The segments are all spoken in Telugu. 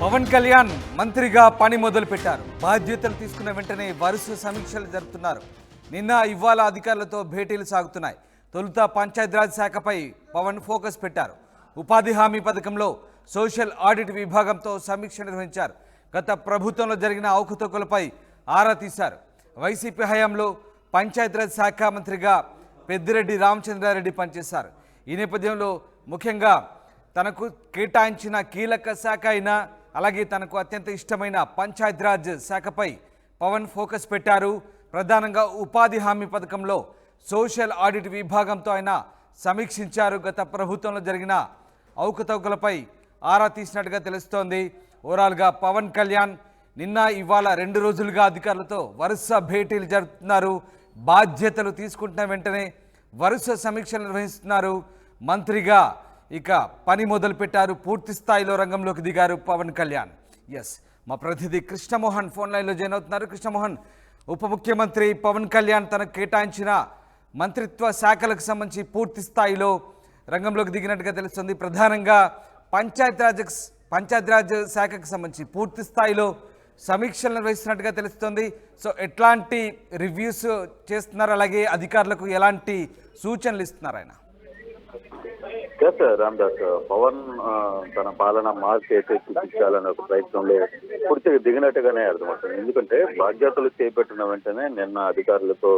పవన్ కళ్యాణ్ మంత్రిగా పని మొదలుపెట్టారు. బాధ్యతలు తీసుకున్న వెంటనే వరుస సమీక్షలు జరుపుతున్నారు. నిన్న ఇవాళ అధికారులతో భేటీలు సాగుతున్నాయి. తొలుత పంచాయతీరాజ్ శాఖపై పవన్ ఫోకస్ పెట్టారు. ఉపాధి హామీ పథకంలో సోషల్ ఆడిట్ విభాగంతో సమీక్ష నిర్వహించారు. గత ప్రభుత్వంలో జరిగిన అవకతవకలపై ఆరా తీశారు. వైసీపీ హయాంలో పంచాయతీరాజ్ శాఖ మంత్రిగా పెద్దిరెడ్డి రామచంద్రారెడ్డి పనిచేశారు. ఈ నేపథ్యంలో ముఖ్యంగా తనకు కేటాయించిన కీలక శాఖ అయిన అలాగే తనకు అత్యంత ఇష్టమైన పంచాయతీరాజ్ శాఖపై పవన్ ఫోకస్ పెట్టారు. ప్రధానంగా ఉపాధి హామీ పథకంలో సోషల్ ఆడిట్ విభాగంతో ఆయన సమీక్షించారు. గత ప్రభుత్వంలో జరిగిన అవకతవకలపై ఆరా తీసినట్టుగా తెలుస్తోంది. ఓవరాల్గా పవన్ కళ్యాణ్ నిన్న ఇవాళ రెండు రోజులుగా అధికారులతో వరుస భేటీలు జరుపుతున్నారు. బాధ్యతలు తీసుకుంటున్న వెంటనే వరుస సమీక్షలు నిర్వహిస్తున్నారు. మంత్రిగా ఇక పని మొదలుపెట్టారు పూర్తి స్థాయిలో రంగంలోకి దిగారు పవన్ కళ్యాణ్. ఎస్ మా ప్రతినిధి కృష్ణమోహన్ ఫోన్ లైన్లో జాయిన్ అవుతున్నారు. కృష్ణమోహన్ ఉప ముఖ్యమంత్రి పవన్ కళ్యాణ్ తనకు కేటాయించిన మంత్రిత్వ శాఖలకు సంబంధించి పూర్తి స్థాయిలో రంగంలోకి దిగినట్టుగా తెలుస్తుంది. ప్రధానంగా పంచాయతీరాజ్ పంచాయతీరాజ్ శాఖకు సంబంధించి పూర్తి స్థాయిలో సమీక్షలు నిర్వహిస్తున్నట్టుగా తెలుస్తుంది. సో ఎట్లాంటి రివ్యూస్ చేస్తున్నారు? అలాగే అధికారులకు ఎలాంటి సూచనలు ఇస్తున్నారు ఆయన? ఎస్ రామ్దాస్ పవన్ తన పాలన మార్చి చూపించాలనే ఒక ప్రయత్నంలో పూర్తిగా దిగినట్టుగానే అర్థమవుతుంది. ఎందుకంటే బాధ్యతలు చేపట్టిన వెంటనే నిన్న అధికారులతో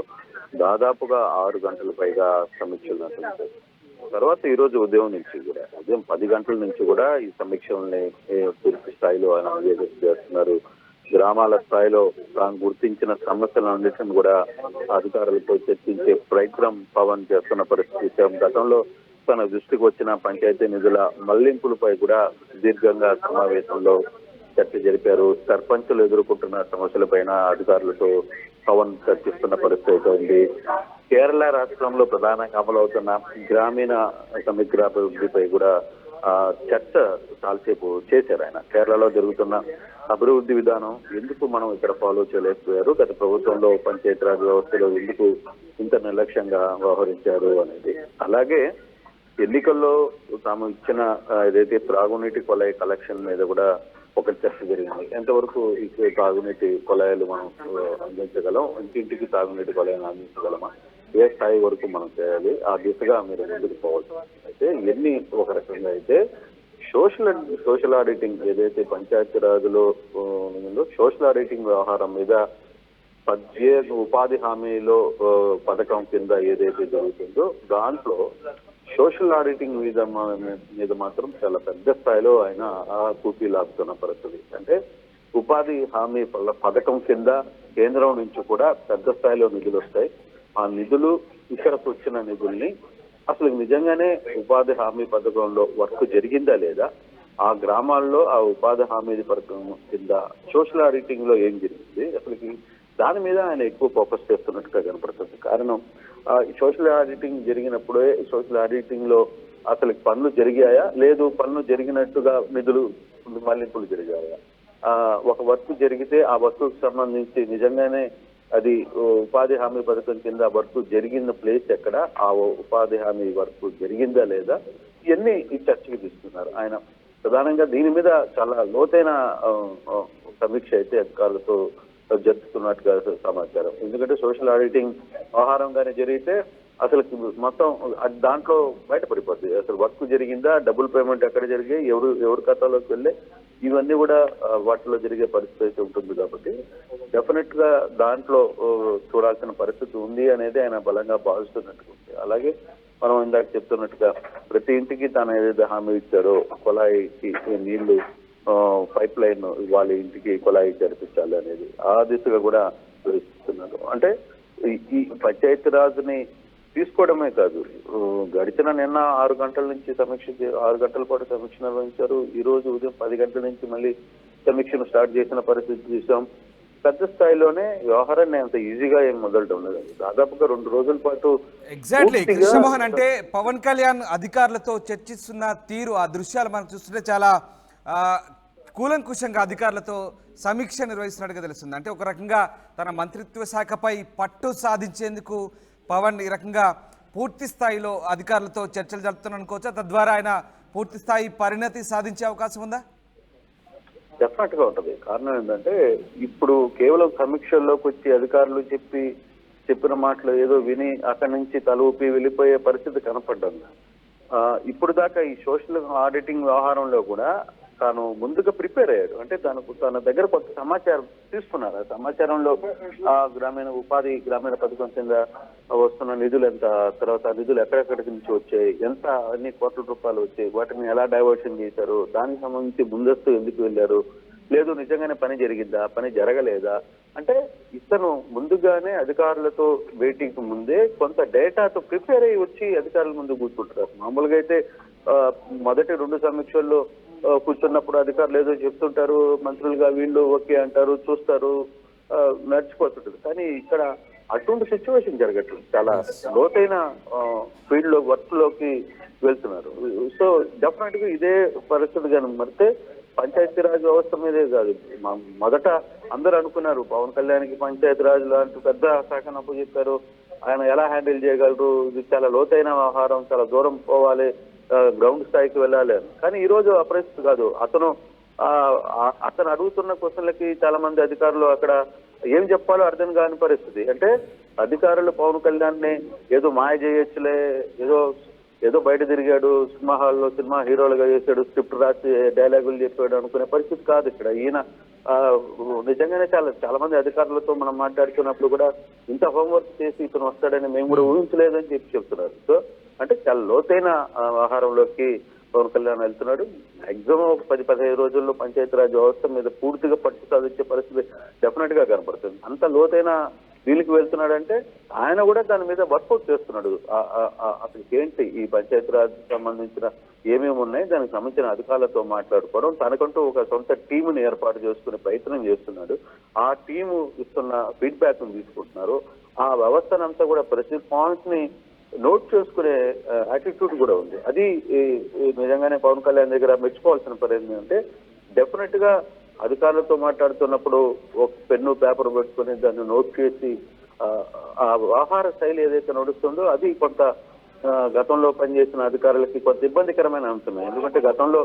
దాదాపుగా ఆరు గంటల పైగా సమీక్షలు నిర్వహించారు తర్వాత ఈ రోజు ఉదయం నుంచి కూడా ఉదయం పది గంటల నుంచి కూడా ఈ సమీక్షల్ని పూర్తి స్థాయిలో ఆయన చేస్తున్నారు. గ్రామాల స్థాయిలో తాను గుర్తించిన సమస్యలన్నింటిని కూడా అధికారులతో చర్చించే ప్రయత్నం పవన్ చేస్తున్న పరిస్థితి. గతంలో తన దృష్టికి వచ్చిన పంచాయతీ నిధుల మళ్ళింపులపై కూడా దీర్ఘంగా సమావేశంలో చర్చ జరిపారు. సర్పంచులు ఎదుర్కొంటున్న సమస్యలపైన అధికారులతో పవన్ చర్చిస్తున్న పరిస్థితి ఉంది. కేరళ రాష్ట్రంలో ప్రధానంగా అమలవుతున్న గ్రామీణ సమగ్రాభివృద్ధిపై కూడా ఆ, చర్చ చాలాసేపు చేశారు ఆయన. కేరళలో జరుగుతున్న అభివృద్ధి విధానం ఎందుకు మనం ఇక్కడ ఫాలో చేయలేకపోయారు? గత ప్రభుత్వంలో పంచాయతీరాజ్ వ్యవస్థలో ఎందుకు ఇంత నిర్లక్ష్యంగా వ్యవహరించారు అనేది. అలాగే ఎన్నికల్లో తాము ఇచ్చిన ఏదైతే త్రాగునీటి కొలాయి కలెక్షన్ మీద కూడా ఒక చర్చ జరిగింది. ఎంతవరకు ఇచ్చే తాగునీటి కొలాయిలు మనం అందించగలం ఇంటింటికి తాగునీటి కొలాయిలు అందించగలమా ఏ స్థాయి వరకు మనం చేయాలి ఆ దిశగా మీరు ముందుకు పోవచ్చు. అయితే ఎన్ని ఒక రకంగా అయితే సోషల్ సోషల్ ఆడిటింగ్ ఏదైతే పంచాయతీరాజ్లో ఉందో సోషల్ ఆడిటింగ్ వ్యవహారం మీద పద్దెనిమిది ఉపాధి హామీలో పథకం కింద ఏదైతే జరుగుతుందో దాంట్లో సోషల్ ఆడిటింగ్ మీద మీద మాత్రం చాలా పెద్ద స్థాయిలో ఆయన ఆ కూపీ లాగుతున్న పరిస్థితి. అంటే ఉపాధి హామీ పథకం కింద కేంద్రం నుంచి కూడా పెద్ద స్థాయిలో నిధులు వస్తాయి. ఆ నిధులు ఇక్కడకు వచ్చిన నిధుల్ని అసలు నిజంగానే ఉపాధి హామీ పథకంలో వర్క్ జరిగిందా లేదా? ఆ గ్రామాల్లో ఆ ఉపాధి హామీ పథకం కింద సోషల్ ఆడిటింగ్లో ఏం జరిగింది? అసలు దాని మీద ఆయన ఎక్కువ ఫోకస్ చేస్తున్నట్టుగా కనపడుతుంది. కారణం సోషల్ ఆడిటింగ్ జరిగినప్పుడే సోషల్ ఆడిటింగ్లో అసలు పనులు జరిగాయా? లేదు పనులు జరిగినట్టుగా నిధులు మళ్ళింపులు జరిగాయా? ఆ, ఒక వర్క్ జరిగితే ఆ వర్క్కు సంబంధించి నిజంగానే అది ఉపాధి హామీ పథకం కింద వర్క్ జరిగిన ప్లేస్ ఎక్కడ? ఆ ఉపాధి హామీ వర్క్ జరిగిందా లేదా? ఇవన్నీ ఈ చర్చకి తీసుకున్నారు. ఆయన ప్రధానంగా దీని మీద చాలా లోతైన సమీక్ష అయితే అధికారులతో జరుపుతున్నట్టుగా సమాచారం. ఎందుకంటే సోషల్ ఆడిటింగ్ వ్యవహారంగానే జరిగితే అసలు మొత్తం అది దాంట్లో బయటపడిపోద్ది. అసలు వర్క్ జరిగిందా డబుల్ పేమెంట్ ఎక్కడ జరిగాయి ఎవరు ఎవరి ఖాతాలోకి వెళ్ళే ఇవన్నీ కూడా వాటిలో జరిగే పరిస్థితి అయితే ఉంటుంది కాబట్టి డెఫినెట్గా దాంట్లో చూడాల్సిన పరిస్థితి ఉంది అనేది ఆయన బలంగా భావిస్తున్నట్టుగా ఉంది అలాగే మనం ఇందాక చెప్తున్నట్టుగా ప్రతి ఇంటికి తాను ఏదైతే హామీ ఇచ్చారో కుళాయికి నీళ్ళు పైప్ లైన్ వాళ్ళ ఇంటికి కుళాయి జరిపించాలి అనేది ఆ దిశగా కూడా ప్రయత్నిస్తున్నారు అంటే ఈ- పంచాయతీరాజ్ని తీసుకోవడమే కాదు. గడిచిన నిన్న ఆరు గంటల నుంచి సమీక్ష ఆరు గంటల పాటు సమీక్ష నిర్వహించారు. ఈ రోజు ఉదయం పది గంటల నుంచి మళ్ళీ సమీక్షను స్టార్ట్ చేసిన పరిస్థితి చూసాం. పెద్ద స్థాయిలోనే వ్యవహారాన్ని అంత ఈజీగా ఏం మొదలటం లేదు దాదాపుగా రెండు రోజుల పాటు ఎగ్జాక్ట్లీ కృష్ణమోహన్ అంటే పవన్ కళ్యాణ్ అధికారులతో చర్చిస్తున్న తీరు ఆ దృశ్యాలు మనం చూస్తుంటే చాలా కూలంకుశంగా కూలంకుషంగా అధికారులతో సమీక్ష నిర్వహిస్తున్నట్టుగా తెలుస్తుంది. అంటే ఒక రకంగా తన మంత్రిత్వ శాఖపై పట్టు సాధించేందుకు పవన్ ఈ రకంగా పూర్తి స్థాయిలో అధికారులతో చర్చలు జరుపుతున్నాను అనుకోవచ్చా? తద్వారా ఆయన పూర్తి స్థాయి పరిణతి సాధించే అవకాశం ఉందా? డెఫినెట్గా ఉంటది. కారణం ఏంటంటే ఇప్పుడు కేవలం సమీక్షల్లోకి వచ్చి అధికారులు చెప్పి చెప్పిన మాటలు ఏదో విని అక్కడి నుంచి తల ఊపి వెళ్ళిపోయే పరిస్థితి కనపడ్డం ఇప్పుడు దాకా ఈ సోషల్ ఆడిటింగ్ వ్యవహారంలో కూడా తాను ముందుగా ప్రిపేర్ అయ్యాడు. అంటే తనకు తన దగ్గర కొంత సమాచారం తీసుకున్నారు? ఆ సమాచారంలో ఆ గ్రామీణ ఉపాధి గ్రామీణ పథకం కింద వస్తున్న నిధులు ఎంత? తర్వాత నిధులు ఎక్కడెక్కడికి నుంచి వచ్చాయి? ఎంత అన్ని కోట్ల రూపాయలు వచ్చాయి? వాటిని ఎలా డైవర్షన్ చేశారు? దానికి సంబంధించి ముందస్తు ఎందుకు వెళ్ళారు? లేదు నిజంగానే పని జరిగిందా? పని జరగలేదా? అంటే ఇతను ముందుగానే అధికారులతో మీటింగ్ ముందే కొంత డేటాతో ప్రిపేర్ అయ్యి వచ్చి అధికారుల ముందు కూర్చుంటారు. మామూలుగా అయితే మొదటి రెండు సమీక్షల్లో కూర్చున్నప్పుడు అధికారులు ఏదో చెప్తుంటారు మంత్రులుగా వీళ్ళు ఓకే అంటారు చూస్తారు ఆ, నడిచిపోతుంటది. కానీ ఇక్కడ అటువంటి సిచ్యువేషన్ జరగట్లేదు. చాలా లోతైన ఫీల్డ్లో వర్క్లోకి వెళ్తున్నారు. సో డెఫినెట్గా ఇదే పరిస్థితి కానీ మరితే పంచాయతీరాజ్ వ్యవస్థ మీదే కాదు. మొదట అందరూ అనుకున్నారు పవన్ కళ్యాణ్కి పంచాయతీరాజ్ లాంటి పెద్ద శాఖను అప్పచెప్పారు. ఆయన ఎలా హ్యాండిల్ చేయగలరు? ఇది చాలా లోతైన వ్యవహారం చాలా దూరం పోవాలి. గ్రౌండ్ స్థాయికి వెళ్ళాలి. అని కానీ ఈ రోజు ఆ పరిస్థితి కాదు. అతను ఆ, అతను అడుగుతున్న క్వశ్చన్లకి చాలా మంది అధికారులు అక్కడ ఏం చెప్పాలో అర్థం కాని పరిస్థితి. అంటే అధికారులు పవన్ కళ్యాణ్ని ఏదో మాయ చేయొచ్చులే ఏదో ఏదో బయట తిరిగాడు సినిమా హాల్లో సినిమా హీరోలుగా చేశాడు స్క్రిప్ట్ రాసి డైలాగులు చెప్పాడు అనుకునే పరిస్థితి కాదు ఇక్కడ. ఈయన నిజంగానే చాలా చాలా మంది అధికారులతో మనం మాట్లాడుతున్నప్పుడు కూడా ఇంత హోంవర్క్ చేసి ఇతను వస్తాడని మేము కూడా ఊహించలేదని చెప్పి చెప్తున్నారు. సో అంటే చాలా లోతైన ఆహారంలోకి పవన్ కళ్యాణ్ వెళ్తున్నాడు. మాక్సిమం ఒక పది పదిహేను రోజుల్లో పంచాయతీరాజ్ వ్యవస్థ మీద పూర్తిగా పట్టు సాధించే పరిస్థితి డెఫినెట్గా కనపడుతుంది. అంత లోతైన దీనికి వెళ్తున్నాడంటే ఆయన కూడా దాని మీద వర్కౌట్ చేస్తున్నాడు. అతనికి ఏంటి ఈ పంచాయతీరాజ్ సంబంధించిన ఏమేమి ఉన్నాయి దానికి సంబంధించిన అధికారులతో మాట్లాడుకోవడం తనకంటూ ఒక సొంత టీముని ఏర్పాటు చేసుకునే ప్రయత్నం చేస్తున్నాడు. ఆ టీము ఇస్తున్న ఫీడ్బ్యాక్ తీసుకుంటున్నారు. ఆ వ్యవస్థనంతా కూడా ప్రతి పాయింట్ని నోట్ చేసుకునే యాటిట్యూడ్ కూడా ఉంది. అది ఈ- నిజంగానే పవన్ కళ్యాణ్ దగ్గర మెచ్చుకోవాల్సిన పని ఏంటంటే డెఫినెట్గా అధికారులతో మాట్లాడుతున్నప్పుడు ఒక పెన్ను పేపర్ పెట్టుకుని దాన్ని నోట్ చేసి ఆ, ఆహార శైలి ఏదైతే నడుస్తుందో అది కొంత గతంలో పనిచేసిన అధికారులకి కొంత ఇబ్బందికరమైన అంశమే. ఎందుకంటే గతంలో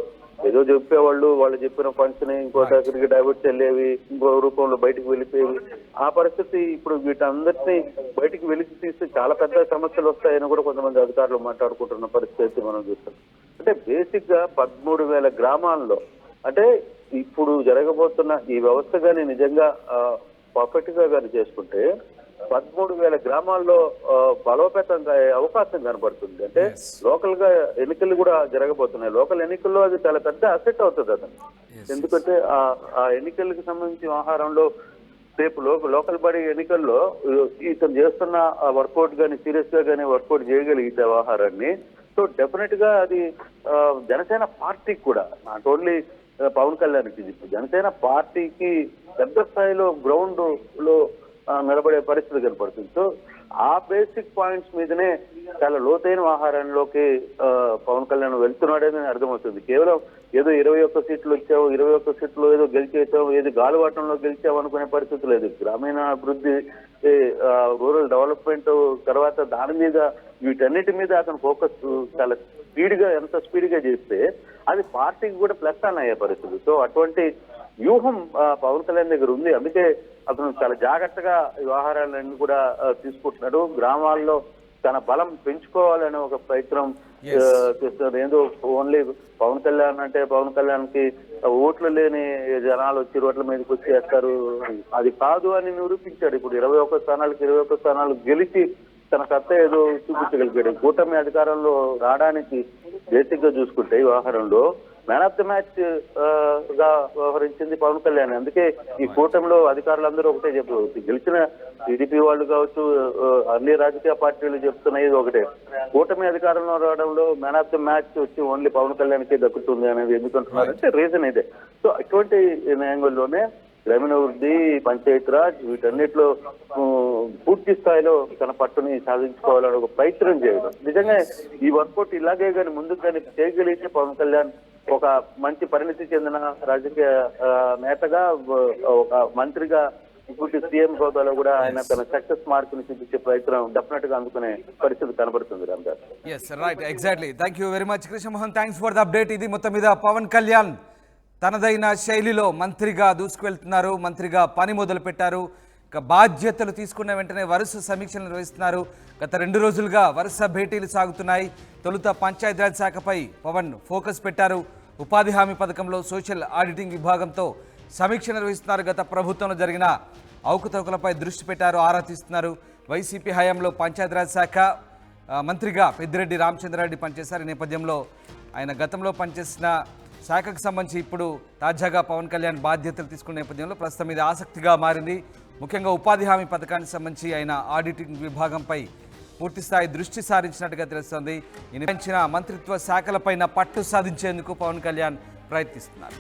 ఏదో చెప్పేవాళ్ళు వాళ్ళు చెప్పిన ఫండ్స్ని ఇంకో దగ్గరికి డైవర్ట్ వెళ్ళేవి ఇంకో రూపంలో బయటకు వెళ్ళిపోయేవి. ఆ పరిస్థితి ఇప్పుడు వీటందరినీ బయటికి వెలికి తీస్తే చాలా పెద్ద సమస్యలు వస్తాయని కూడా కొంతమంది అధికారులు మాట్లాడుకుంటున్న పరిస్థితి మనం చూస్తాం. అంటే బేసిక్గా పదమూడు వేల గ్రామాల్లో అంటే ఇప్పుడు జరగబోతున్న ఈ వ్యవస్థ కానీ నిజంగా పర్ఫెక్ట్గా కానీ చేసుకుంటే పదమూడు వేల గ్రామాల్లో అయ్యే అవకాశం కనబడుతుంది. అంటే. లోకల్గా ఎన్నికలు కూడా జరగబోతున్నాయి. లోకల్ ఎన్నికల్లో అది చాలా పెద్ద అసెట్ అవుతుంది అతను ఎందుకంటే ఆ ఆ ఎన్నికలకు సంబంధించి వ్యవహారంలో రేపు లోకల్ బాడీ ఎన్నికల్లో ఇతను చేస్తున్న వర్కౌట్ గానీ సీరియస్గా గానీ వర్కౌట్ చేయగలిగితే వ్యవహారాన్ని సో డెఫినెట్గా అది జనసేన పార్టీకి కూడా నాట్ ఓన్లీ పవన్ కళ్యాణ్కి జనసేన పార్టీకి పెద్ద స్థాయిలో గ్రౌండ్లో నిలబడే పరిస్థితి కనపడుతుంది సో ఆ బేసిక్ పాయింట్స్ మీదనే చాలా లోతైన ఆహారంలోకి ఆ, పవన్ కళ్యాణ్ వెళ్తున్నాడని అర్థమవుతుంది. కేవలం ఏదో ఇరవై ఒక్క సీట్లు వచ్చావు ఇరవై ఒక్క సీట్లు ఏదో గెలిచేసావు ఏది గాలివాటంలో గెలిచావు అనుకునే పరిస్థితి లేదు. గ్రామీణ అభివృద్ధి రూరల్ డెవలప్మెంట్ తర్వాత దాని మీద వీటన్నిటి మీద అతను ఫోకస్ చాలా స్పీడ్గా ఎంత స్పీడ్గా చేస్తే అది పార్టీకి కూడా ప్లస్ అని అయ్యే పరిస్థితి. సో అటువంటి వ్యూహం పవన్ కళ్యాణ్ దగ్గర ఉంది. అందుకే అతను చాలా జాగ్రత్తగా వ్యవహారాలన్నీ కూడా తీసుకుంటున్నాడు. గ్రామాల్లో తన బలం పెంచుకోవాలనే ఒక ప్రయత్నం చేస్తున్నారు ఏదో ఓన్లీ పవన్ కళ్యాణ్ అంటే పవన్ కళ్యాణ్కి ఓట్లు లేని జనాలు వచ్చి రోడ్ల మీదకి వచ్చేస్తారు అది కాదు అని నిరూపించాడు. ఇప్పుడు ఇరవై ఒక్క స్థానాలకు ఇరవై ఒక్క స్థానాలు గెలిచి తన సత్తా ఏదో చూపించగలిగాడు. కూటమి అధికారంలో రావడానికి బేసిక్గా చూసుకుంటే వ్యవహారంలో మ్యాన్ ఆఫ్ ది మ్యాచ్గా వ్యవహరించింది పవన్ కళ్యాణ్. అందుకే ఈ కూటమిలో అధికారులందరూ ఒకటే చెప్పు గెలిచిన టీడీపీ వాళ్ళు కావచ్చు అన్ని రాజకీయ పార్టీలు చెప్తున్నాయి ఇది ఒకటే. కూటమి అధికారంలో రావడంలో మ్యాన్ ఆఫ్ ది మ్యాచ్ వచ్చి ఓన్లీ పవన్ కళ్యాణ్కే దక్కుతుంది అనేది ఎందుకంటున్నారంటే రీజన్ ఇదే. సో అటువంటి యాంగిల్లోనే గ్రామీణాభివృద్ధి పంచాయతీరాజ్ వీటన్నిటిలో పూర్తి స్థాయిలో తన పట్టుని సాధించుకోవాలని ఒక ప్రయత్నం చేయడం. నిజంగా ఈ వర్కౌట్ ఇలాగే కానీ ముందుకు కానీ చేయగలిగితే పవన్ కళ్యాణ్ ఒక మంచి పరిణితి చెందిన రాజకీయ నేతగా ఒక మంత్రిగా ఇప్పుడు సీఎం హోదాలో కూడా ఆయన తన సక్సెస్ మార్క్ని చూపించే ప్రయత్నం డెఫినెట్గా అందుకునే పరిస్థితి కనబడుతుంది Ramdas yes right exactly thank you very much Krishnamohan thanks for the update ఇది మొత్తం మీద పవన్ కళ్యాణ్ తనదైన శైలిలో మంత్రిగా దూసుకువెళ్తున్నారు మంత్రిగా పని మొదలు పెట్టారు ఇక బాధ్యతలు తీసుకున్న వెంటనే వరుస సమీక్షలు నిర్వహిస్తున్నారు. గత రెండు రోజులుగా వరుస భేటీలు సాగుతున్నాయి. తొలుత పంచాయతీరాజ్ శాఖపై పవన్ ఫోకస్ పెట్టారు. ఉపాధి హామీ పథకంలో సోషల్ ఆడిటింగ్ విభాగంతో సమీక్ష నిర్వహిస్తున్నారు. గత ప్రభుత్వంలో జరిగిన అవకతవకలపై దృష్టి పెట్టారు ఆరా తీస్తున్నారు. వైసీపీ హయాంలో పంచాయతీరాజ్ శాఖ మంత్రిగా పెద్దిరెడ్డి రామచంద్రారెడ్డి పనిచేశారు. ఈ నేపథ్యంలో ఆయన గతంలో పనిచేసిన శాఖకు సంబంధించి ఇప్పుడు తాజాగా పవన్ కళ్యాణ్ బాధ్యతలు తీసుకున్న నేపథ్యంలో ప్రస్తుతం ఇది ఆసక్తిగా మారింది. ముఖ్యంగా ఉపాధి హామీ పథకానికి సంబంధించి ఆయన ఆడిటింగ్ విభాగంపై పూర్తిస్థాయి దృష్టి సారించినట్టుగా తెలుస్తోంది. ఈ నిర్వహించిన మంత్రిత్వ శాఖలపైన పట్టు సాధించేందుకు పవన్ కళ్యాణ్ ప్రయత్నిస్తున్నారు.